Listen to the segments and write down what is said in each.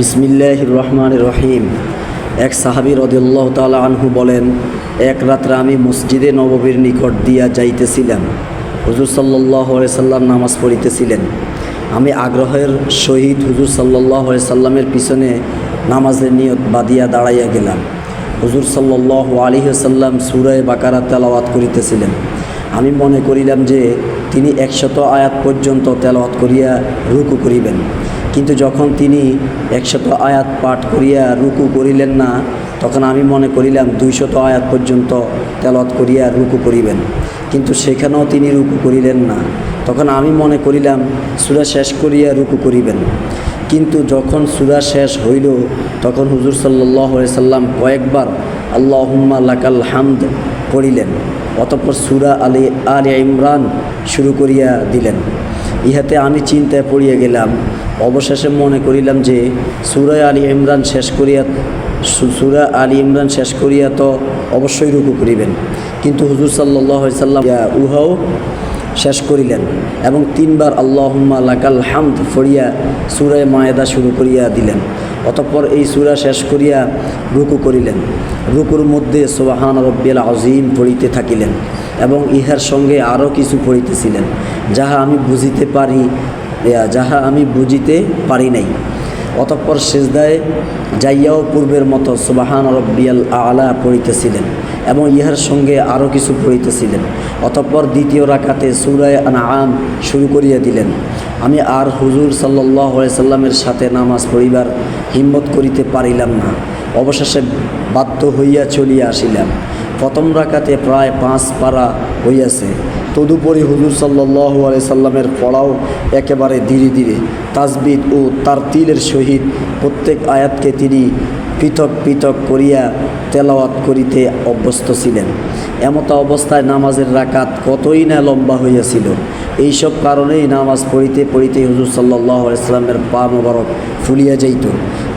বিসমিল্লাহ রহমান রহিম। এক সাহাবি রদিল্লাহ তালা আনহু বলেন, এক রাত্রে আমি মসজিদে নববীর নিকট দিয়া যাইতেছিলাম। হুজুর সাল্লাহ সাল্লাম নামাজ পড়িতেছিলেন। আমি আগ্রহের সহিত হুজুর সাল্লাহ সাল্লামের পিছনে নামাজের নিয়ত বাদিয়া দাঁড়াইয়া গেলাম। হুজুর সাল্লাহ আলী সাল্লাম সুরায় বাকারা তেলাওয়াত করিতেছিলেন। আমি মনে করিলাম যে তিনি একশত আয়াত পর্যন্ত তেলাওয়াত করিয়া রুকু করিবেন। কিন্তু যখন তিনি একশত আয়াত পাঠ করিয়া রুকু করিলেন না, তখন আমি মনে করিলাম দুইশত আয়াত পর্যন্ত তেলত করিয়া রুকু করিবেন। কিন্তু সেখানেও তিনি রুকু করিলেন না। তখন আমি মনে করিলাম, সুরা শেষ করিয়া রুকু করিবেন। কিন্তু যখন সুরা শেষ হইল, তখন হুজুর সাল্লাহ সাল্লাম কয়েকবার আল্লাহুম্মা লাকাল হামদ পড়িলেন, অতঃপর সুরা আলী আলী ইমরান শুরু করিয়া দিলেন। ইহাতে আমি চিন্তায় পড়িয়া গেলাম। অবশেষে মনে করিলাম যে, সুরায় আলী ইমরান শেষ করিয়া সুরা আলী ইমরান শেষ করিয়া তো অবশ্যই রুকু করিবেন। কিন্তু হুজুর সাল্লাহ সাল্লাম উহাও শেষ করিলেন এবং তিনবার আল্লাহুম্মা লাকাল হামদ ফড়িয়া সুরায় মায়েদা শুরু করিয়া দিলেন। অতঃপর এই সুরা শেষ করিয়া রুকু করিলেন। রুকুর মধ্যে সোবাহান রব্বিল আজিম পড়িতে থাকিলেন এবং ইহার সঙ্গে আরও কিছু পড়িতেছিলেন। যাহা আমি বুঝিতে পারি যাহা আমি বুঝিতে পারি নাই। অতঃপর সেজদায় যাইয়াও পূর্বের মতো সুবাহান রব্বিয়াল আলা পড়িতেছিলেন এবং ইহার সঙ্গে আরও কিছু পড়িতেছিলেন। অতঃপর দ্বিতীয় রাকাতে সুরায় আম শুরু করিয়া দিলেন। আমি আর হুজুর সাল্লাহ সাল্লামের সাথে নামাজ পড়িবার হিম্মত করিতে পারিলাম না। অবশেষে বাধ্য হইয়া চলিয়া আসিলাম। প্রথম রাকাতে প্রায় পাঁচ পারা হইয়াছে। তদুপরি হুজুর সাল্লাহ সাল্লামের পড়াও একেবারে ধীরে ধীরে। তাজবিদ ও তার তিলের সহিত প্রত্যেক আয়াতকে তিনি পৃথক পৃথক করিয়া তেলাওয়াত করিতে অভ্যস্ত ছিলেন। এমতো অবস্থায় নামাজের রাকাত কতই না লম্বা হইয়াছিল। এইসব কারণেই নামাজ পড়িতে পড়িতে হুজুর সাল্লাহ ইসলামের পা মোবারক ফুলিয়া যাইত।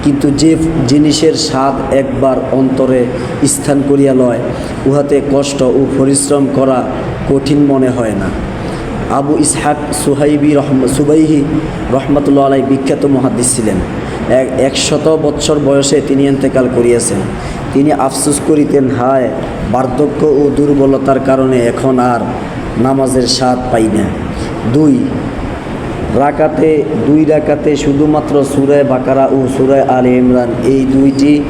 কিন্তু যে জিনিসের স্বাদ একবার অন্তরে স্থান করিয়া লয়, উহাতে কষ্ট ও পরিশ্রম করা কঠিন মনে হয় না। আবু ইসহাক সুহাইবি রহম, সুবাইহি রহমতুল্লাহ আলাই বিখ্যাত মহাদ্দিস ছিলেন। এক, একশত বৎসর বয়সে তিনি এন্তেকাল করিয়াছেন। তিনি আফসোস করিতেন, হায়, বার্ধক্য ও দুর্বলতার কারণে এখন আর নামাজের স্বাদ পাই না। দুই রাকাতে, দুই রাকাতে শুধুমাত্র সুরায় বাকারা ও সুরায় আলে ইমরান এই দুইটি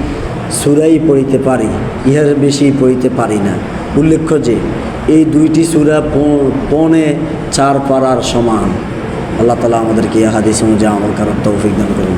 সুরাই পড়িতে পারি, ইহার বেশি পড়িতে পারি না। উল্লেখ্য যে, এই দুইটি সুরা পনে চার পাড়ার সমান। আল্লাহ তালা আমাদেরকে ইহাদিস অনুযায়ী আমল করার তৌফিক দান করুন।